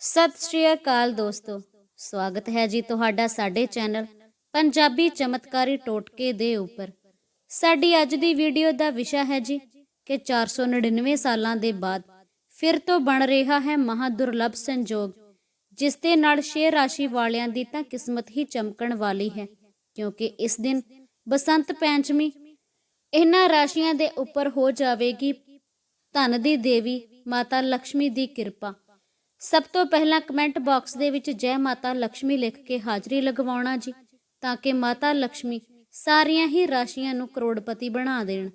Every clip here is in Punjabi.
ਸਤਿ ਸ਼੍ਰੀ ਅਕਾਲ ਦੋਸਤੋ। ਸਵਾਗਤ ਹੈ ਜੀ ਤੁਹਾਡਾ ਸਾਡੇ ਚੈਨਲ ਪੰਜਾਬੀ ਚਮਤਕਾਰੀ ਟੋਟਕੇ ਦੇ ਉੱਪਰ। ਸਾਡੀ ਅੱਜ ਦੀ ਵੀਡੀਓ ਦਾ ਵਿਸ਼ਾ ਹੈ ਜੀ ਕਿ 499 ਸਾਲਾਂ ਦੇ ਬਾਅਦ ਫਿਰ ਤੋਂ ਬਣ ਰਿਹਾ ਹੈ ਮਹਾ ਦੁਰਲੱਭ ਸੰਜੋਗ, ਜਿਸ ਦੇ ਨਾਲ ਸ਼ੇਰ ਰਾਸ਼ੀ ਵਾਲਿਆਂ ਦੀ ਤਾਂ ਕਿਸਮਤ ਹੀ ਚਮਕਣ ਵਾਲੀ ਹੈ, ਕਿਉਂਕਿ ਇਸ ਦਿਨ ਬਸੰਤ ਪੰਚਮੀ ਇਹਨਾਂ ਰਾਸ਼ੀਆਂ ਦੇ ਉੱਪਰ ਹੋ ਜਾਵੇਗੀ ਧਨ ਦੀ ਦੇਵੀ ਮਾਤਾ ਲక్ష్ਮੀ ਦੀ ਕਿਰਪਾ। ਸਭ ਤੋਂ ਪਹਿਲਾਂ ਕਮੈਂਟ ਬਾਕਸ ਦੇ ਵਿੱਚ ਜੈ ਮਾਤਾ ਲక్ష్ਮੀ ਲਿਖ ਕੇ ਹਾਜ਼ਰੀ ਲਗਵਾਉਣਾ ਜੀ, ਤਾਂ ਕਿ ਮਾਤਾ ਲక్ష్ਮੀ ਸਾਰੀਆਂ ਹੀ ਰਾਸ਼ੀਆਂ ਨੂੰ ਕਰੋੜਪਤੀ ਬਣਾ ਦੇਣ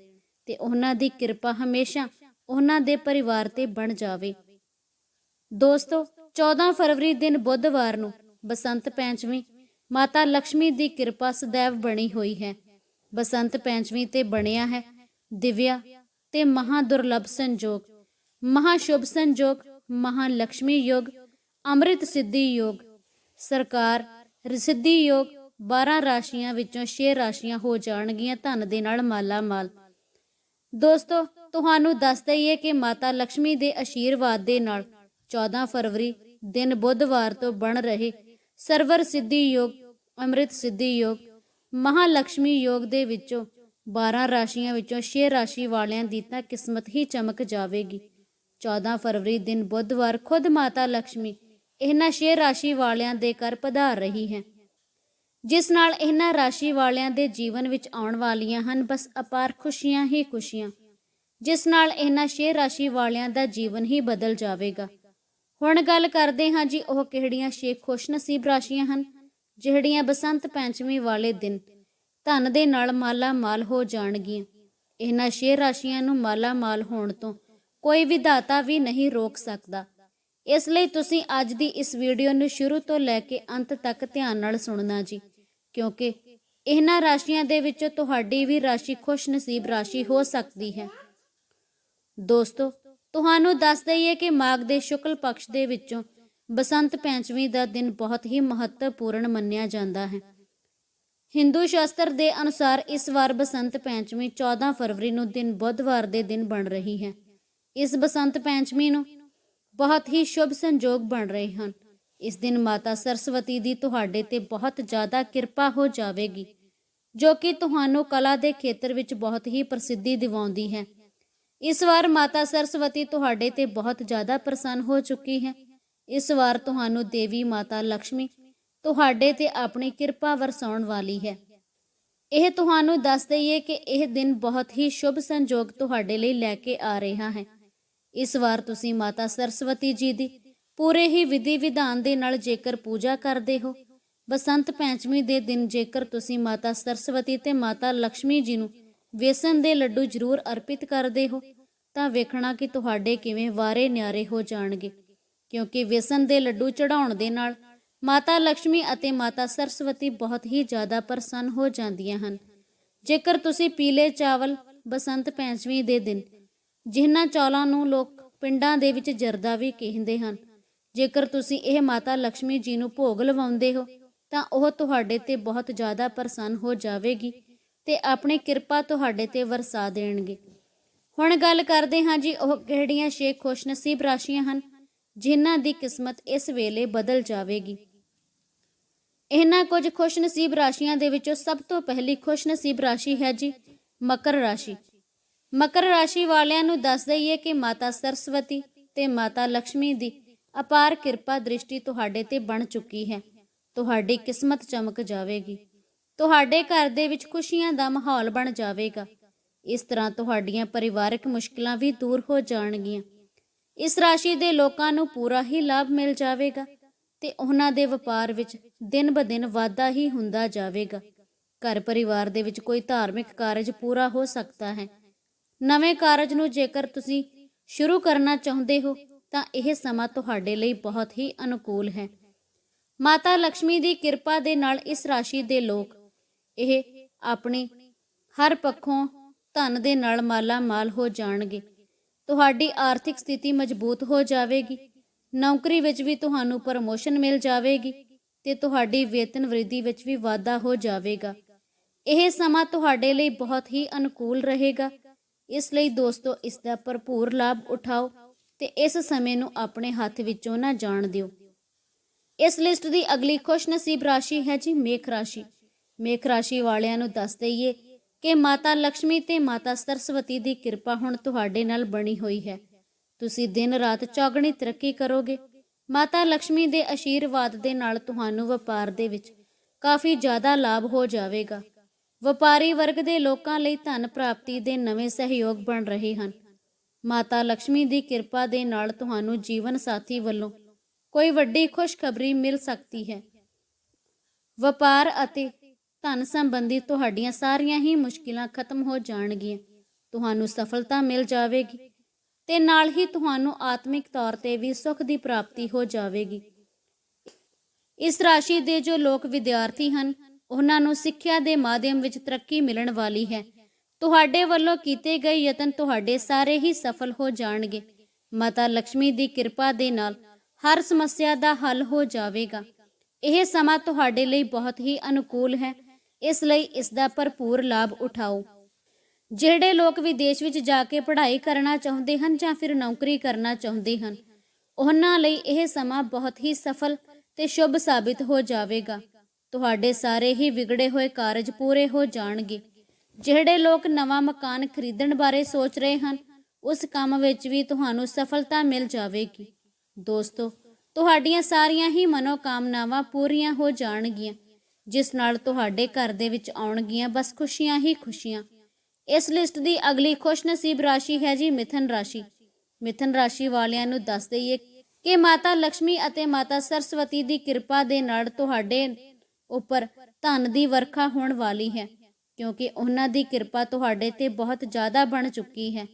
ਤੇ ਉਹਨਾਂ ਦੀ ਕਿਰਪਾ ਹਮੇਸ਼ਾ ਉਹਨਾਂ ਦੇ ਪਰਿਵਾਰ ਤੇ ਬਣ ਜਾਵੇ। ਦੋਸਤੋ 14 ਫਰਵਰੀ ਦਿਨ ਬੁੱਧਵਾਰ ਨੂੰ ਬਸੰਤ ਪੰਚਮੀ ਮਾਤਾ ਲక్ష్ਮੀ ਦੀ ਕਿਰਪਾ ਸਦੈਵ ਬਣੀ ਹੋਈ ਹੈ। ਬਸੰਤ ਪੰਚਮੀ ਤੇ ਬਣਿਆ ਹੈ ਦਿਵਿਆ ਤੇ ਮਹਾ ਦੁਰਲਭ ਸੰਜੋਗ। ਮਹਾ ਸ਼ੁਭ ਸੰਜੋਗ ਮਹਾਲక్ష్ਮੀ ਯੋਗ, ਅੰਮ੍ਰਿਤ ਸਿੱਧੀ ਯੋਗ, ਸਰਕਾਰ ਰਸਿੱਧੀ ਯੋਗ 12 ਰਾਸ਼ੀਆਂ ਵਿੱਚੋਂ 6 ਰਾਸ਼ੀਆਂ ਹੋ ਜਾਣਗੀਆਂ ਧਨ ਦੇ ਨਾਲ ਮਾਲਾ ਮਾਲ ਦੋਸਤੋ, ਤੁਹਾਨੂੰ ਦੱਸ ਦਈਏ ਕਿ ਮਾਤਾ ਲక్ష్ਮੀ ਦੇ ਅਸ਼ੀਰਵਾਦ ਦੇ ਨਾਲ 14 ਫਰਵਰੀ ਦਿਨ ਬੁੱਧਵਾਰ ਤੋਂ ਬਣ ਰਹੇ ਸਰਵਰ ਸਿੱਧੀ ਯੋਗ, ਅੰਮ੍ਰਿਤ ਸਿੱਧੀ ਯੋਗ ਮਹਾਲక్ష్ਮੀ ਯੋਗ ਦੇ ਵਿੱਚੋਂ 12 ਰਾਸ਼ੀਆਂ ਵਿੱਚੋਂ 6 ਰਾਸ਼ੀ ਵਾਲਿਆਂ ਦੀ ਤਾਂ ਕਿਸਮਤ ਹੀ ਚਮਕ ਜਾਵੇਗੀ। 14 ਫਰਵਰੀ ਦਿਨ ਬੁੱਧਵਾਰ ਖੁਦ ਮਾਤਾ ਲక్ష్ਮੀ ਇਹਨਾਂ ਸ਼ੇਰ ਰਾਸ਼ੀ ਵਾਲਿਆਂ ਦੇ ਘਰ ਪਧਾਰ ਰਹੀ ਹੈ। ਜਿਸ ਨਾਲ ਇਹਨਾਂ ਰਾਸ਼ੀ ਵਾਲਿਆਂ ਦੇ ਜੀਵਨ ਵਿੱਚ ਆਉਣ ਵਾਲੀਆਂ ਹਨ, ਬਸ ਅਪਾਰ ਖੁਸ਼ੀਆਂ ਹੀ ਖੁਸ਼ੀਆਂ। ਜਿਸ ਨਾਲ ਇਹਨਾਂ ਸ਼ੇਰ ਰਾਸ਼ੀ ਵਾਲਿਆਂ ਦਾ ਜੀਵਨ ਹੀ ਬਦਲ ਜਾਵੇਗਾ। ਹੁਣ ਗੱਲ ਕਰਦੇ ਹਾਂ ਜੀ ਉਹ ਕਿਹੜੀਆਂ 6 ਖੁਸ਼ਨਸੀਬ ਰਾਸ਼ੀਆਂ ਹਨ, ਜਿਹੜੀਆਂ ਬਸੰਤ ਪੰਚਮੀ ਵਾਲੇ ਦਿਨ ਧਨ ਦੇ ਨਾਲ ਮਾਲਾ ਮਾਲ ਹੋ ਜਾਣਗੀਆਂ। ਇਹਨਾਂ 6 ਰਾਸ਼ੀਆਂ ਨੂੰ ਮਾਲਾ ਮਾਲ ਹੋਣ ਤੋਂ ਕੋਈ ਵਿਧਾਤਾ ਵੀ ਨਹੀਂ ਰੋਕ ਸਕਦਾ। ਇਸ ਲਈ ਤੁਸੀਂ ਅੱਜ ਦੀ ਇਸ ਵੀਡੀਓ ਨੂੰ ਸ਼ੁਰੂ ਤੋਂ ਲੈ ਕੇ ਅੰਤ ਤੱਕ ਧਿਆਨ ਨਾਲ ਸੁਣਨਾ ਜੀ, ਕਿਉਂਕਿ ਇਹਨਾਂ ਰਾਸ਼ੀਆਂ ਦੇ ਵਿੱਚੋਂ ਤੁਹਾਡੀ ਵੀ ਰਾਸ਼ੀ ਖੁਸ਼ ਨਸੀਬ ਰਾਸ਼ੀ ਹੋ ਸਕਦੀ ਹੈ। ਦੋਸਤੋ, ਤੁਹਾਨੂੰ ਦੱਸ ਦਈਏ ਕਿ ਮਾਘ ਦੇ ਸ਼ੁਕਲ ਪਕਸ਼ ਦੇ ਵਿੱਚੋਂ ਬਸੰਤ ਪੰਚਮੀ ਦਾ ਦਿਨ ਬਹੁਤ ਹੀ ਮਹੱਤਵਪੂਰਨ ਮੰਨਿਆ ਜਾਂਦਾ ਹੈ। ਹਿੰਦੂ ਸ਼ਾਸਤਰ ਦੇ ਅਨੁਸਾਰ ਇਸ ਵਾਰ ਬਸੰਤ ਪੰਚਮੀ 14 ਫਰਵਰੀ ਨੂੰ ਦਿਨ ਬੁੱਧਵਾਰ ਦੇ ਦਿਨ ਬਣ ਰਹੀ ਹੈ। ਇਸ ਬਸੰਤ ਪੰਚਮੀ ਨੂੰ ਬਹੁਤ ਹੀ ਸ਼ੁਭ ਸੰਜੋਗ ਬਣ ਰਹੇ ਹਨ। ਇਸ ਦਿਨ ਮਾਤਾ ਸਰਸਵਤੀ ਦੀ ਤੁਹਾਡੇ ਤੇ ਬਹੁਤ ਜ਼ਿਆਦਾ ਕਿਰਪਾ ਹੋ ਜਾਵੇਗੀ, ਜੋ ਕਿ ਤੁਹਾਨੂੰ ਕਲਾ ਦੇ ਖੇਤਰ ਵਿੱਚ ਬਹੁਤ ਹੀ ਪ੍ਰਸਿੱਧੀ ਦਿਵਾਉਂਦੀ ਹੈ। ਇਸ ਵਾਰ ਮਾਤਾ ਸਰਸਵਤੀ ਤੁਹਾਡੇ ਤੇ ਬਹੁਤ ਜ਼ਿਆਦਾ ਪ੍ਰਸੰਨ ਹੋ ਚੁੱਕੀ ਹੈ। ਇਸ ਵਾਰ ਤੁਹਾਨੂੰ ਦੇਵੀ ਮਾਤਾ ਲక్ష్ਮੀ ਤੁਹਾਡੇ ਤੇ ਆਪਣੀ ਕਿਰਪਾ ਵਰਸਾਉਣ ਵਾਲੀ ਹੈ। ਇਹ ਤੁਹਾਨੂੰ ਦੱਸ ਦਈਏ ਕਿ ਇਹ ਦਿਨ ਬਹੁਤ ਹੀ ਸ਼ੁਭ ਸੰਜੋਗ ਤੁਹਾਡੇ ਲਈ ਲੈ ਕੇ ਆ ਰਿਹਾ ਹੈ। ਇਸ ਵਾਰ ਤੁਸੀਂ ਮਾਤਾ ਸਰਸਵਤੀ ਜੀ ਦੀ ਪੂਰੇ ਹੀ ਵਿਧੀ ਵਿਧਾਨ ਦੇ ਨਾਲ ਜੇਕਰ ਪੂਜਾ ਕਰਦੇ ਹੋ, ਬਸੰਤ ਪੰਚਮੀ ਦੇ ਦਿਨ ਜੇਕਰ ਤੁਸੀਂ ਮਾਤਾ ਸਰਸਵਤੀ ਤੇ ਮਾਤਾ ਲక్ష్ਮੀ ਜੀ ਨੂੰ ਵੇਸਨ ਦੇ ਲੱਡੂ ਜ਼ਰੂਰ ਅਰਪਿਤ ਕਰਦੇ ਹੋ, ਤਾਂ ਵੇਖਣਾ ਕਿ ਤੁਹਾਡੇ ਕਿਵੇਂ ਵਾਰੇ ਨਿਆਰੇ ਹੋ ਜਾਣਗੇ। ਕਿਉਂਕਿ ਵੇਸਨ ਦੇ ਲੱਡੂ ਚੜਾਉਣ ਦੇ ਨਾਲ ਮਾਤਾ ਲక్ష్ਮੀ ਅਤੇ ਮਾਤਾ ਸਰਸਵਤੀ ਬਹੁਤ ਹੀ ਜ਼ਿਆਦਾ ਪ੍ਰਸੰਨ ਹੋ ਜਾਂਦੀਆਂ ਹਨ। ਜੇਕਰ ਤੁਸੀਂ ਪੀਲੇ ਚਾਵਲ ਬਸੰਤ ਪੰਚਮੀ ਦੇ ਦਿਨ ਜਿਨ੍ਹਾਂ ਚੌਲਾਂ ਨੂੰ ਲੋਕ ਪਿੰਡਾਂ ਦੇ ਵਿੱਚ ਜਰਦਾ ਵੀ ਕਹਿੰਦੇ ਹਨ। ਜੇਕਰ ਤੁਸੀਂ ਇਹ ਮਾਤਾ ਲక్ష్ਮੀ ਜੀ ਨੂੰ ਭੋਗ ਲਵਾਉਂਦੇ ਹੋ, ਤਾਂ ਉਹ ਤੁਹਾਡੇ ਤੇ ਬਹੁਤ ਜ਼ਿਆਦਾ ਪ੍ਰਸੰਨ ਹੋ ਜਾਵੇਗੀ ਤੇ ਆਪਣੀ ਕਿਰਪਾ ਤੁਹਾਡੇ ਤੇ ਵਰਸਾ ਦੇਣਗੇ। ਹੁਣ ਗੱਲ ਕਰਦੇ ਹਾਂ ਜੀ, ਉਹ ਕਿਹੜੀਆਂ ਛੇ ਖੁਸ਼ਨਸੀਬ ਰਾਸ਼ੀਆਂ ਹਨ, ਜਿਨ੍ਹਾਂ ਦੀ ਕਿਸਮਤ ਇਸ ਵੇਲੇ ਬਦਲ ਜਾਵੇਗੀ। ਇਹਨਾਂ ਕੁਝ ਖੁਸ਼ਨਸੀਬ ਰਾਸ਼ੀਆਂ ਦੇ ਵਿੱਚੋਂ ਸਭ ਤੋਂ ਪਹਿਲੀ ਖੁਸ਼ਨਸੀਬ ਰਾਸ਼ੀ ਹੈ ਜੀ, ਮਕਰ ਰਾਸ਼ੀ। ਮਕਰ ਰਾਸ਼ੀ ਵਾਲਿਆਂ ਨੂੰ ਦੱਸ ਦਈਏ ਕਿ ਮਾਤਾ ਸਰਸਵਤੀ ਤੇ ਮਾਤਾ ਲక్ష్ਮੀ ਦੀ ਅਪਾਰ ਕਿਰਪਾ ਦ੍ਰਿਸ਼ਟੀ ਤੁਹਾਡੇ ਤੇ ਬਣ ਚੁੱਕੀ ਹੈ। ਤੁਹਾਡੀ ਕਿਸਮਤ ਚਮਕ ਜਾਵੇਗੀ। ਤੁਹਾਡੇ ਘਰ ਦੇ ਵਿੱਚ ਖੁਸ਼ੀਆਂ ਦਾ ਮਾਹੌਲ ਬਣ ਜਾਵੇਗਾ। ਇਸ ਤਰ੍ਹਾਂ ਤੁਹਾਡੀਆਂ ਪਰਿਵਾਰਕ ਮੁਸ਼ਕਲਾਂ ਵੀ ਦੂਰ ਹੋ ਜਾਣਗੀਆਂ। ਇਸ ਰਾਸ਼ੀ ਦੇ ਲੋਕਾਂ ਨੂੰ ਪੂਰਾ ਹੀ ਲਾਭ ਮਿਲ ਜਾਵੇਗਾ ਤੇ ਉਹਨਾਂ ਦੇ ਵਪਾਰ ਵਿੱਚ ਦਿਨ ਬ ਦਿਨ ਵਾਧਾ ਹੀ ਹੁੰਦਾ ਜਾਵੇਗਾ। ਘਰ ਪਰਿਵਾਰ ਦੇ ਵਿੱਚ ਕੋਈ ਧਾਰਮਿਕ ਕਾਰਜ ਪੂਰਾ ਹੋ ਸਕਦਾ ਹੈ। ਨਵੇਂ ਕਾਰਜ ਨੂੰ ਜੇਕਰ ਤੁਸੀਂ ਸ਼ੁਰੂ ਕਰਨਾ ਚਾਹੁੰਦੇ ਹੋ, ਤਾਂ ਇਹ ਸਮਾਂ ਤੁਹਾਡੇ ਲਈ ਬਹੁਤ ਹੀ ਅਨੁਕੂਲ ਹੈ। ਮਾਤਾ ਲక్ష్ਮੀ ਦੀ ਕਿਰਪਾ ਦੇ ਨਾਲ ਇਸ ਰਾਸ਼ੀ ਦੇ ਲੋਕ ਇਹ ਆਪਣੇ ਹਰ ਪੱਖੋਂ ਧਨ ਦੇ ਨਾਲ ਮਾਲਾ ਮਾਲ ਹੋ ਜਾਣਗੇ। ਤੁਹਾਡੀ ਆਰਥਿਕ ਸਥਿਤੀ ਮਜ਼ਬੂਤ ਹੋ ਜਾਵੇਗੀ, ਨੌਕਰੀ ਵਿੱਚ ਵੀ ਤੁਹਾਨੂੰ ਪ੍ਰਮੋਸ਼ਨ ਮਿਲ ਜਾਵੇਗੀ ਤੇ ਤੁਹਾਡੀ ਵੇਤਨ ਵ੍ਰਿੱਧੀ ਵਿੱਚ ਵੀ ਵਾਧਾ ਹੋ ਜਾਵੇਗਾ। ਇਹ ਸਮਾਂ ਤੁਹਾਡੇ ਲਈ ਬਹੁਤ ਹੀ ਅਨੁਕੂਲ ਰਹੇਗਾ। ਇਸ ਲਈ ਦੋਸਤੋ, ਇਸ ਦਾ ਭਰਪੂਰ ਲਾਭ ਉਠਾਓ ਤੇ ਇਸ ਸਮੇਂ ਨੂੰ ਆਪਣੇ ਹੱਥ ਵਿੱਚੋਂ ਨਾ ਜਾਣ ਦਿਓ। ਇਸ ਲਿਸਟ ਦੀ ਅਗਲੀ ਖੁਸ਼ ਨਸੀਬ ਰਾਸ਼ੀ ਹੈ ਜੀ ਮੇਖ ਰਾਸ਼ੀ। ਮੇਖ ਰਾਸ਼ੀ ਵਾਲਿਆਂ ਨੂੰ ਦੱਸ ਦਈਏ ਕਿ ਮਾਤਾ ਲక్ష్ਮੀ ਤੇ ਮਾਤਾ ਸਰਸਵਤੀ ਦੀ ਕਿਰਪਾ ਹੁਣ ਤੁਹਾਡੇ ਨਾਲ ਬਣੀ ਹੋਈ ਹੈ। ਤੁਸੀਂ ਦਿਨ ਰਾਤ ਚੌਗਣੀ ਤਰੱਕੀ ਕਰੋਗੇ। ਮਾਤਾ ਲక్ష్ਮੀ ਦੇ ਅਸ਼ੀਰਵਾਦ ਦੇ ਨਾਲ ਤੁਹਾਨੂੰ ਵਪਾਰ ਦੇ ਵਿੱਚ ਕਾਫੀ ਜ਼ਿਆਦਾ ਲਾਭ ਹੋ ਜਾਵੇਗਾ। ਵਪਾਰੀ ਵਰਗ ਦੇ ਲੋਕਾਂ ਲਈ ਧਨ ਪ੍ਰਾਪਤੀ ਦੇ ਨਵੇਂ ਸਹਿਯੋਗ ਬਣ ਰਹੇ ਹਨ। ਮਾਤਾ ਲక్ష్ਮੀ ਦੀ ਕਿਰਪਾ ਦੇ ਨਾਲ ਤੁਹਾਨੂੰ ਜੀਵਨ ਸਾਥੀ ਵੱਲੋਂ ਕੋਈ ਵੱਡੀ ਖੁਸ਼ਖਬਰੀ ਮਿਲ ਸਕਦੀ ਹੈ। ਵਪਾਰ ਅਤੇ ਧਨ ਸੰਬੰਧੀ ਤੁਹਾਡੀਆਂ ਸਾਰੀਆਂ ਹੀ ਮੁਸ਼ਕਿਲਾਂ ਖਤਮ ਹੋ ਜਾਣਗੀਆਂ। ਤੁਹਾਨੂੰ ਸਫਲਤਾ ਮਿਲ ਜਾਵੇਗੀ ਤੇ ਨਾਲ ਹੀ ਤੁਹਾਨੂੰ ਆਤਮਿਕ ਤੌਰ ਤੇ ਵੀ ਸੁੱਖ ਦੀ ਪ੍ਰਾਪਤੀ ਹੋ ਜਾਵੇਗੀ। ਇਸ ਰਾਸ਼ੀ ਦੇ ਜੋ ਲੋਕ ਵਿਦਿਆਰਥੀ ਹਨ ਉਹਨਾਂ ਨੂੰ ਸਿੱਖਿਆ ਦੇ ਮਾਧਿਅਮ ਵਿੱਚ ਤਰੱਕੀ ਮਿਲਣ ਵਾਲੀ ਹੈ। ਤੁਹਾਡੇ ਵੱਲੋਂ ਕੀਤੇ ਗਏ ਯਤਨ ਤੁਹਾਡੇ ਸਾਰੇ ਹੀ ਸਫਲ ਹੋ ਜਾਣਗੇ। ਮਾਤਾ ਲక్ష్ਮੀ ਦੀ ਕਿਰਪਾ ਦੇ ਨਾਲ ਹਰ ਸਮੱਸਿਆ ਦਾ ਹੱਲ ਹੋ ਜਾਵੇਗਾ। ਇਹ ਸਮਾਂ ਤੁਹਾਡੇ ਲਈ ਬਹੁਤ ਹੀ ਅਨੁਕੂਲ ਹੈ। ਇਸ ਲਈ ਇਸ ਦਾ ਭਰਪੂਰ ਲਾਭ ਉਠਾਓ। ਜਿਹੜੇ ਲੋਕ ਵਿਦੇਸ਼ ਵਿੱਚ ਜਾ ਕੇ ਪੜ੍ਹਾਈ ਕਰਨਾ ਚਾਹੁੰਦੇ ਹਨ ਜਾਂ ਫਿਰ ਨੌਕਰੀ ਕਰਨਾ ਚਾਹੁੰਦੇ ਹਨ, ਉਹਨਾਂ ਲਈ ਇਹ ਸਮਾਂ ਬਹੁਤ ਹੀ ਸਫਲ ਤੇ ਸ਼ੁਭ ਸਾਬਿਤ ਹੋ ਜਾਵੇਗਾ। ਤੁਹਾਡੇ ਸਾਰੇ ਹੀ ਵਿਗੜੇ ਹੋਏ ਕਾਰਜ ਪੂਰੇ ਹੋ ਜਾਣਗੇ। ਜਿਹੜੇ ਲੋਕ ਨਵਾਂ ਮਕਾਨ ਖਰੀਦਣ ਬਾਰੇ ਸੋਚ ਰਹੇ ਹਨ, ਉਸ ਕੰਮ ਵਿੱਚ ਵੀ ਤੁਹਾਨੂੰ ਸਫਲਤਾ ਮਿਲ ਜਾਵੇਗੀ। ਦੋਸਤੋ, ਤੁਹਾਡੀਆਂ ਸਾਰੀਆਂ ਹੀ ਮਨੋਕਾਮਨਾਵਾਂ ਪੂਰੀਆਂ ਹੋ ਜਾਣਗੀਆਂ, ਜਿਸ ਨਾਲ ਤੁਹਾਡੇ ਘਰ ਦੇ ਵਿੱਚ ਆਉਣਗੀਆਂ ਬਸ ਖੁਸ਼ੀਆਂ ਹੀ ਖੁਸ਼ੀਆਂ। ਇਸ ਲਿਸਟ ਦੀ ਅਗਲੀ ਖੁਸ਼ਨਸੀਬ ਰਾਸ਼ੀ ਹੈ ਜੀ ਮਿਥਨ ਰਾਸ਼ੀ। ਮਿਥਨ ਰਾਸ਼ੀ ਵਾਲਿਆਂ ਨੂੰ ਦੱਸ ਦਈਏ ਕਿ ਮਾਤਾ ਲక్ష్ਮੀ ਅਤੇ ਮਾਤਾ ਸਰਸਵਤੀ ਦੀ ਕਿਰਪਾ ਦੇ ਨਾਲ ਤੁਹਾਡੇ ਉੱਪਰ ਧਨ ਦੀ ਵਰਖਾ ਹੋਣ ਵਾਲੀ ਹੈ, ਕਿਉਂਕਿ ਉਹਨਾਂ ਦੀ ਕਿਰਪਾ ਤੁਹਾਡੇ ਤੇ ਬਹੁਤ ਜ਼ਿਆਦਾ ਬਣ ਚੁੱਕੀ ਹੈ।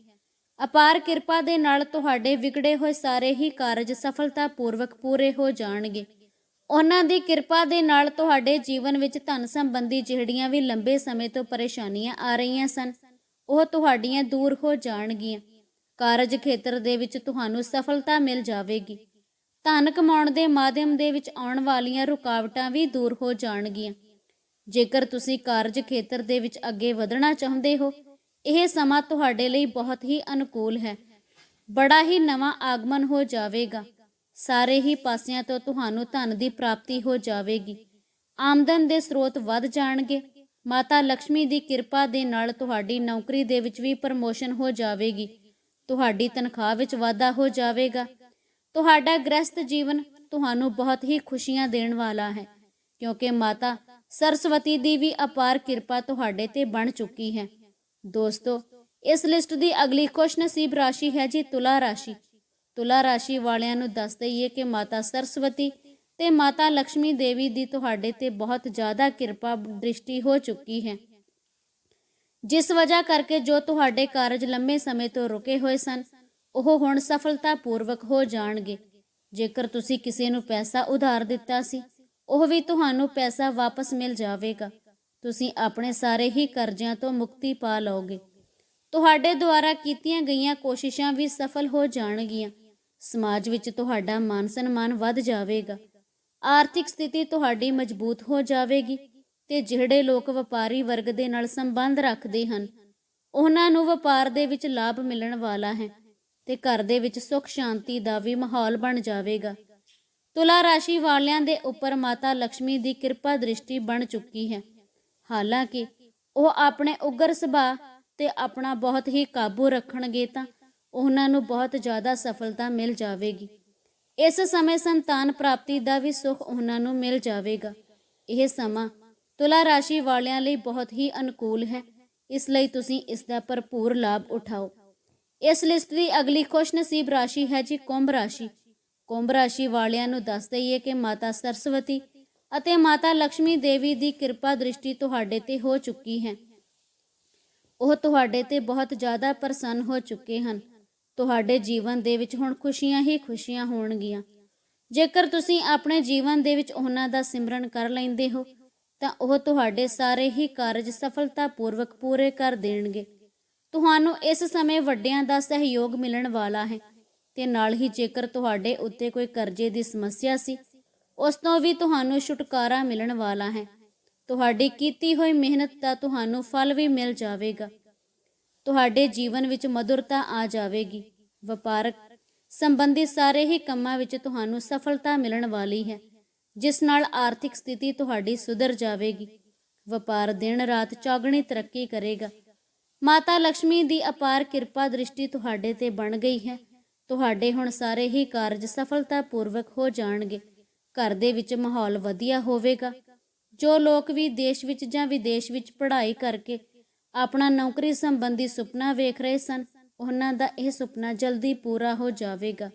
ਅਪਾਰ ਕਿਰਪਾ ਦੇ ਨਾਲ ਤੁਹਾਡੇ ਵਿਗੜੇ ਹੋਏ ਸਾਰੇ ਹੀ ਕਾਰਜ ਸਫਲਤਾਪੂਰਵਕ ਪੂਰੇ ਹੋ ਜਾਣਗੇ। ਉਹਨਾਂ ਦੀ ਕਿਰਪਾ ਦੇ ਨਾਲ ਤੁਹਾਡੇ ਜੀਵਨ ਵਿੱਚ ਧਨ ਸੰਬੰਧੀ ਜਿਹੜੀਆਂ ਵੀ ਲੰਬੇ ਸਮੇਂ ਤੋਂ ਪਰੇਸ਼ਾਨੀਆਂ ਆ ਰਹੀਆਂ ਸਨ, ਉਹ ਤੁਹਾਡੀਆਂ ਦੂਰ ਹੋ ਜਾਣਗੀਆਂ। ਕਾਰਜ ਖੇਤਰ ਦੇ ਵਿੱਚ ਤੁਹਾਨੂੰ ਸਫਲਤਾ ਮਿਲ ਜਾਵੇਗੀ। ਧਨ ਕਮਾਉਣ ਦੇ ਮਾਧਿਅਮ ਦੇ ਵਿੱਚ ਆਉਣ ਵਾਲੀਆਂ ਰੁਕਾਵਟਾਂ ਵੀ ਦੂਰ ਹੋ ਜਾਣਗੀਆਂ। ਜੇਕਰ ਤੁਸੀਂ ਕਾਰਜ ਖੇਤਰ ਦੇ ਵਿੱਚ ਅੱਗੇ ਵਧਣਾ ਚਾਹੁੰਦੇ ਹੋ, ਇਹ ਸਮਾਂ ਤੁਹਾਡੇ ਲਈ ਬਹੁਤ ਹੀ ਅਨੁਕੂਲ ਹੈ। ਬੜਾ ਹੀ ਨਵਾਂ ਆਗਮਨ ਹੋ ਜਾਵੇਗਾ। ਸਾਰੇ ਹੀ ਪਾਸਿਆਂ ਤੋਂ ਤੁਹਾਨੂੰ ਧਨ ਦੀ ਪ੍ਰਾਪਤੀ ਹੋ ਜਾਵੇਗੀ। ਆਮਦਨ ਦੇ ਸਰੋਤ ਵੱਧ ਜਾਣਗੇ। ਮਾਤਾ ਲక్ష్ਮੀ ਦੀ ਕਿਰਪਾ ਦੇ ਨਾਲ ਤੁਹਾਡੀ ਨੌਕਰੀ ਦੇ ਵਿੱਚ ਵੀ ਪ੍ਰਮੋਸ਼ਨ ਹੋ ਜਾਵੇਗੀ। ਤੁਹਾਡੀ ਤਨਖਾਹ ਵਿੱਚ ਵਾਧਾ ਹੋ ਜਾਵੇਗਾ। ਤੁਹਾਡਾ ਗ੍ਰਸਤ ਜੀਵਨ ਤੁਹਾਨੂੰ ਬਹੁਤ ਹੀ ਖੁਸ਼ੀਆਂ ਦੇਣ ਵਾਲਾ ਹੈ, ਕਿਉਂਕਿ ਮਾਤਾ ਸਰਸਵਤੀ ਦੀ ਵੀ ਅਪਾਰ ਕਿਰਪਾ ਤੁਹਾਡੇ ਤੇ ਬਣ ਚੁੱਕੀ ਹੈ। ਦੋਸਤੋ, ਇਸ ਲਿਸਟ ਦੀ ਅਗਲੀ ਖੁਸ਼ਨਸੀਬ ਰਾਸ਼ੀ ਹੈ ਜੀ ਤੁਲਾ ਰਾਸ਼ੀ। ਤੁਲਾ ਰਾਸ਼ੀ ਵਾਲਿਆਂ ਨੂੰ ਦੱਸ ਦਈਏ ਕਿ ਮਾਤਾ ਸਰਸਵਤੀ ਤੇ ਮਾਤਾ ਲక్ష్ਮੀ ਦੇਵੀ ਦੀ ਤੁਹਾਡੇ ਤੇ ਬਹੁਤ ਜ਼ਿਆਦਾ ਕਿਰਪਾ ਦ੍ਰਿਸ਼ਟੀ ਹੋ ਚੁੱਕੀ ਹੈ। ਜਿਸ ਵਜ੍ਹਾ ਕਰਕੇ ਜੋ ਤੁਹਾਡੇ ਕਾਰਜ ਲੰਮੇ ਸਮੇਂ ਤੋਂ ਰੁਕੇ ਹੋਏ ਸਨ ਉਹ ਹੁਣ ਸਫਲਤਾਪੂਰਵਕ ਹੋ ਜਾਣਗੇ। ਜੇਕਰ ਤੁਸੀਂ ਕਿਸੇ ਨੂੰ ਪੈਸਾ ਉਧਾਰ ਦਿੱਤਾ ਸੀ, ਉਹ ਵੀ ਤੁਹਾਨੂੰ ਪੈਸਾ ਵਾਪਸ ਮਿਲ ਜਾਵੇਗਾ। ਤੁਸੀਂ ਆਪਣੇ ਸਾਰੇ ਹੀ ਕਰਜ਼ਿਆਂ ਤੋਂ ਮੁਕਤੀ ਪਾ ਲਓਗੇ। ਤੁਹਾਡੇ ਦੁਆਰਾ ਕੀਤੀਆਂ ਗਈਆਂ ਕੋਸ਼ਿਸ਼ਾਂ ਵੀ ਸਫਲ ਹੋ ਜਾਣਗੀਆਂ। ਸਮਾਜ ਵਿੱਚ ਤੁਹਾਡਾ ਮਾਨ ਸਨਮਾਨ ਵੱਧ ਜਾਵੇਗਾ। ਆਰਥਿਕ ਸਥਿਤੀ ਤੁਹਾਡੀ ਮਜ਼ਬੂਤ ਹੋ ਜਾਵੇਗੀ ਤੇ ਜਿਹੜੇ ਲੋਕ ਵਪਾਰੀ ਵਰਗ ਦੇ ਨਾਲ ਸੰਬੰਧ ਰੱਖਦੇ ਹਨ, ਉਹਨਾਂ ਨੂੰ ਵਪਾਰ ਦੇ ਵਿੱਚ ਲਾਭ ਮਿਲਣ ਵਾਲਾ ਹੈ। ਤੇ ਘਰ ਦੇ ਵਿੱਚ ਸੁੱਖ ਸ਼ਾਂਤੀ ਦਾ ਵੀ ਮਾਹੌਲ ਬਣ ਜਾਵੇਗਾ। ਤੁਲਾ ਰਾਸ਼ੀ ਵਾਲਿਆਂ ਦੇ ਉੱਪਰ ਮਾਤਾ ਲక్ష్ਮੀ ਦੀ ਕਿਰਪਾ ਦ੍ਰਿਸ਼ਟੀ ਬਣ ਚੁੱਕੀ ਹੈ। ਹਾਲਾਂਕਿ ਉਹ ਆਪਣੇ ਉਗਰ ਸੁਭਾਅ ਤੇ ਆਪਣਾ ਬਹੁਤ ਹੀ ਕਾਬੂ ਰੱਖਣਗੇ ਤਾਂ ਉਹਨਾਂ ਨੂੰ ਬਹੁਤ ਜ਼ਿਆਦਾ ਸਫਲਤਾ ਮਿਲ ਜਾਵੇਗੀ। ਇਸ ਸਮੇਂ ਸੰਤਾਨ ਪ੍ਰਾਪਤੀ ਦਾ ਵੀ ਸੁੱਖ ਉਹਨਾਂ ਨੂੰ ਮਿਲ ਜਾਵੇਗਾ। ਇਹ ਸਮਾਂ ਤੁਲਾ ਰਾਸ਼ੀ ਵਾਲਿਆਂ ਲਈ ਬਹੁਤ ਹੀ ਅਨੁਕੂਲ ਹੈ। ਇਸ ਲਈ ਤੁਸੀਂ ਇਸ ਦਾ ਭਰਪੂਰ ਲਾਭ ਉਠਾਓ। ਇਸ ਲਿਸਟ ਦੀ ਅਗਲੀ ਖੁਸ਼ਨਸੀਬ ਰਾਸ਼ੀ ਹੈ ਜੀ ਕੁੰਭ ਰਾਸ਼ੀ। ਕੁੰਭ ਰਾਸ਼ੀ ਵਾਲਿਆਂ ਨੂੰ ਦੱਸ ਦਈਏ ਕਿ ਮਾਤਾ ਸਰਸਵਤੀ ਅਤੇ ਮਾਤਾ ਲక్ష్ਮੀ ਦੇਵੀ ਦੀ ਕਿਰਪਾ ਦ੍ਰਿਸ਼ਟੀ ਤੁਹਾਡੇ ਤੇ ਹੋ ਚੁੱਕੀ ਹੈ। ਉਹ ਤੁਹਾਡੇ ਤੇ ਬਹੁਤ ਜ਼ਿਆਦਾ ਪ੍ਰਸੰਨ ਹੋ ਚੁੱਕੇ ਹਨ। ਤੁਹਾਡੇ ਜੀਵਨ ਦੇ ਵਿੱਚ ਹੁਣ ਖੁਸ਼ੀਆਂ ਹੀ ਖੁਸ਼ੀਆਂ ਹੋਣਗੀਆਂ। ਜੇਕਰ ਤੁਸੀਂ ਆਪਣੇ ਜੀਵਨ ਦੇ ਵਿੱਚ ਉਹਨਾਂ ਦਾ ਸਿਮਰਨ ਕਰ ਲੈਂਦੇ ਹੋ, ਤਾਂ ਉਹ ਤੁਹਾਡੇ ਸਾਰੇ ਹੀ ਕਾਰਜ ਸਫਲਤਾਪੂਰਵਕ ਪੂਰੇ ਕਰ ਦੇਣਗੇ। ਤੁਹਾਨੂੰ ਇਸ ਸਮੇਂ ਵੱਡਿਆਂ ਦਾ ਸਹਿਯੋਗ ਮਿਲਣ ਵਾਲਾ ਹੈ। ਤੇ ਨਾਲ ਹੀ ਜੇਕਰ ਤੁਹਾਡੇ ਉੱਤੇ ਕੋਈ ਕਰਜ਼ੇ ਦੀ ਸਮੱਸਿਆ ਸੀ, ਉਸ ਤੋਂ ਵੀ ਤੁਹਾਨੂੰ ਛੁਟਕਾਰਾ ਮਿਲਣ ਵਾਲਾ ਹੈ। ਤੁਹਾਡੀ ਕੀਤੀ ਹੋਈ ਮਿਹਨਤ ਦਾ ਤੁਹਾਨੂੰ ਫਲ ਵੀ ਮਿਲ ਜਾਵੇਗਾ। ਤੁਹਾਡੇ ਜੀਵਨ ਵਿੱਚ ਮధుਰਤਾ ਆ ਜਾਵੇਗੀ। ਵਪਾਰਕ ਸੰਬੰਧੀ ਸਾਰੇ ਹੀ ਕੰਮਾਂ ਵਿੱਚ ਤੁਹਾਨੂੰ ਸਫਲਤਾ ਮਿਲਣ ਵਾਲੀ ਹੈ, ਜਿਸ ਨਾਲ ਆਰਥਿਕ ਸਥਿਤੀ ਤੁਹਾਡੀ ਸੁਧਰ ਜਾਵੇਗੀ। ਵਪਾਰ ਦਿਨ ਰਾਤ ਚੌਗਣੀ ਤਰੱਕੀ ਕਰੇਗਾ। ਮਾਤਾ ਲక్ష్ਮੀ ਦੀ ਅਪਾਰ ਕਿਰਪਾ ਦ੍ਰਿਸ਼ਟੀ ਤੁਹਾਡੇ ਤੇ ਬਣ ਗਈ ਹੈ। ਤੁਹਾਡੇ ਹੁਣ ਸਾਰੇ ਹੀ ਕਾਰਜ ਸਫਲਤਾਪੂਰਵਕ ਹੋ ਜਾਣਗੇ। ਘਰ ਦੇ ਵਿੱਚ ਮਾਹੌਲ ਵਧੀਆ ਹੋਵੇਗਾ। ਜੋ ਲੋਕ ਵੀ ਦੇਸ਼ ਵਿੱਚ ਜਾਂ ਵਿਦੇਸ਼ ਵਿੱਚ ਪੜ੍ਹਾਈ ਕਰਕੇ ਆਪਣਾ ਨੌਕਰੀ ਸੰਬੰਧੀ ਸੁਪਨਾ ਵੇਖ ਰਹੇ ਸਨ, ਉਹਨਾਂ ਦਾ ਇਹ ਸੁਪਨਾ ਜਲਦੀ ਪੂਰਾ ਹੋ ਜਾਵੇਗਾ।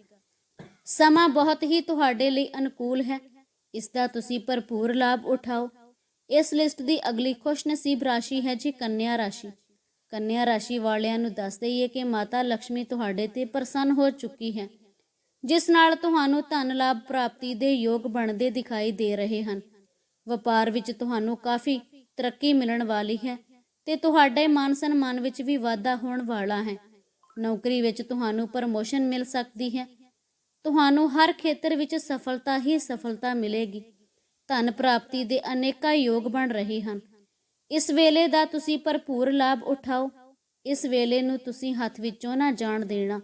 ਸਮਾਂ ਬਹੁਤ ਹੀ ਤੁਹਾਡੇ ਲਈ ਅਨੁਕੂਲ ਹੈ। ਇਸ ਦਾ ਤੁਸੀਂ ਭਰਪੂਰ ਲਾਭ ਉਠਾਓ। ਇਸ ਲਿਸਟ ਦੀ ਅਗਲੀ ਖੁਸ਼ਨਸੀਬ ਰਾਸ਼ੀ ਹੈ ਜੀ ਕੰਨਿਆ ਰਾਸ਼ੀ। ਕੰਨਿਆ ਰਾਸ਼ੀ ਵਾਲਿਆਂ ਨੂੰ ਦੱਸ ਦਈਏ ਕਿ ਮਾਤਾ ਲక్ష్ਮੀ ਤੁਹਾਡੇ ਤੇ ਪ੍ਰਸੰਨ ਹੋ ਚੁੱਕੀ ਹੈ, ਜਿਸ ਨਾਲ ਤੁਹਾਨੂੰ ਧਨ ਲਾਭ ਪ੍ਰਾਪਤੀ ਦੇ ਯੋਗ ਬਣਦੇ ਦਿਖਾਈ ਦੇ ਰਹੇ ਹਨ। ਵਪਾਰ ਵਿੱਚ ਤੁਹਾਨੂੰ ਕਾਫੀ ਤਰੱਕੀ ਮਿਲਣ ਵਾਲੀ ਹੈ ਤੇ ਤੁਹਾਡੇ ਮਾਨ ਸਨਮਾਨ ਵਿੱਚ ਵੀ ਵਾਧਾ ਹੋਣ ਵਾਲਾ ਹੈ। ਨੌਕਰੀ ਵਿੱਚ ਤੁਹਾਨੂੰ ਪ੍ਰਮੋਸ਼ਨ ਮਿਲ ਸਕਦੀ ਹੈ। ਤੁਹਾਨੂੰ ਹਰ ਖੇਤਰ ਵਿੱਚ ਸਫਲਤਾ ਹੀ ਸਫਲਤਾ ਮਿਲੇਗੀ। ਧਨ ਪ੍ਰਾਪਤੀ ਦੇ ਅਨੇਕਾਂ ਯੋਗ ਬਣ ਰਹੇ ਹਨ। ਇਸ ਵੇਲੇ ਦਾ ਤੁਸੀਂ ਭਰਪੂਰ ਲਾਭ ਉਠਾਓ। ਇਸ ਵੇਲੇ ਨੂੰ ਤੁਸੀਂ ਹੱਥ ਵਿੱਚੋਂ ਨਾ ਜਾਣ ਦੇਣਾ।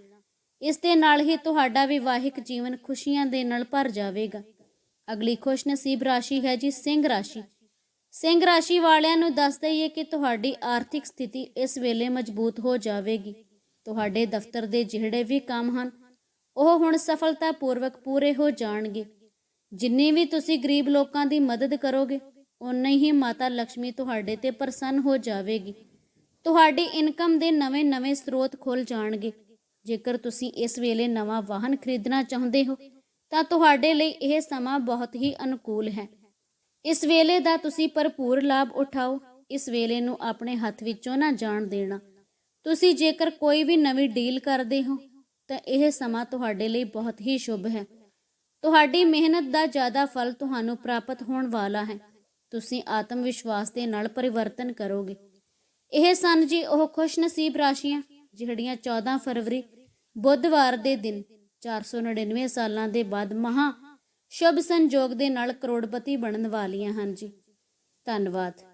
ਇਸ ਦੇ ਨਾਲ ਹੀ ਤੁਹਾਡਾ ਵਿਵਾਹਿਕ ਜੀਵਨ ਖੁਸ਼ੀਆਂ ਦੇ ਨਾਲ ਭਰ ਜਾਵੇਗਾ। ਅਗਲੀ ਖੁਸ਼ਨਸੀਬ ਰਾਸ਼ੀ ਹੈ ਜੀ ਸਿੰਘ ਰਾਸ਼ੀ। ਸਿੰਘ ਰਾਸ਼ੀ ਵਾਲਿਆਂ ਨੂੰ ਦੱਸ ਦਈਏ ਕਿ ਤੁਹਾਡੀ ਆਰਥਿਕ ਸਥਿਤੀ ਇਸ ਵੇਲੇ ਮਜ਼ਬੂਤ ਹੋ ਜਾਵੇਗੀ। ਤੁਹਾਡੇ ਦਫ਼ਤਰ ਦੇ ਜਿਹੜੇ ਵੀ ਕੰਮ ਹਨ, ਉਹ ਹੁਣ ਸਫਲਤਾਪੂਰਵਕ ਪੂਰੇ ਹੋ ਜਾਣਗੇ। ਜਿੰਨੀ ਵੀ ਤੁਸੀਂ ਗਰੀਬ ਲੋਕਾਂ ਦੀ ਮਦਦ ਕਰੋਗੇ ਉਨਾ ਹੀ ਮਾਤਾ ਲక్ష్ਮੀ ਤੁਹਾਡੇ ਤੇ ਪ੍ਰਸੰਨ ਹੋ ਜਾਵੇਗੀ। ਤੁਹਾਡੀ ਇਨਕਮ ਦੇ ਨਵੇਂ-ਨਵੇਂ ਸਰੋਤ ਖੁੱਲ ਜਾਣਗੇ। ਜੇਕਰ ਤੁਸੀਂ ਇਸ ਵੇਲੇ ਨਵਾਂ ਵਾਹਨ ਖਰੀਦਣਾ ਚਾਹੁੰਦੇ ਹੋ, ਤਾਂ ਤੁਹਾਡੇ ਲਈ ਇਹ ਸਮਾਂ ਬਹੁਤ ਹੀ ਅਨੁਕੂਲ ਹੈ। ਇਸ ਵੇਲੇ ਦਾ ਤੁਸੀਂ ਭਰਪੂਰ ਲਾਭ ਉਠਾਓ, ਇਸ ਵੇਲੇ ਨੂੰ ਆਪਣੇ ਹੱਥ ਵਿੱਚੋਂ ਨਾ ਜਾਣ ਦੇਣਾ। ਤੁਸੀਂ ਜੇਕਰ ਕੋਈ ਵੀ ਨਵੀਂ ਡੀਲ ਕਰਦੇ ਹੋ, ਤਾਂ ਇਹ ਸਮਾਂ ਤੁਹਾਡੇ ਲਈ ਬਹੁਤ ਹੀ ਸ਼ੁਭ ਹੈ। ਤੁਹਾਡੀ ਮਿਹਨਤ ਦਾ ਜ਼ਿਆਦਾ ਫਲ ਤੁਹਾਨੂੰ ਪ੍ਰਾਪਤ ਹੋਣ ਵਾਲਾ ਹੈ। ਤੁਸੀਂ ਆਤਮ ਵਿਸ਼ਵਾਸ ਦੇ ਨਾਲ ਪਰਿਵਰਤਨ ਕਰੋਗੇ। ਇਹ ਸਨ ਜੀ ਉਹ ਖੁਸ਼ਨਸੀਬ ਰਾਸ਼ੀਆਂ, ਜਿਹੜੀਆਂ 14 ਫਰਵਰੀ, ਬੁੱਧਵਾਰ ਦੇ ਦਿਨ 499 ਸਾਲਾਂ ਦੇ ਬਾਅਦ ਮਹਾ ਸ਼ੁਭ ਸੰਜੋਗ ਦੇ ਨਾਲ ਕਰੋੜਪਤੀ ਬਣਨ ਵਾਲੀਆਂ ਹਨ ਜੀ। ਧੰਨਵਾਦ।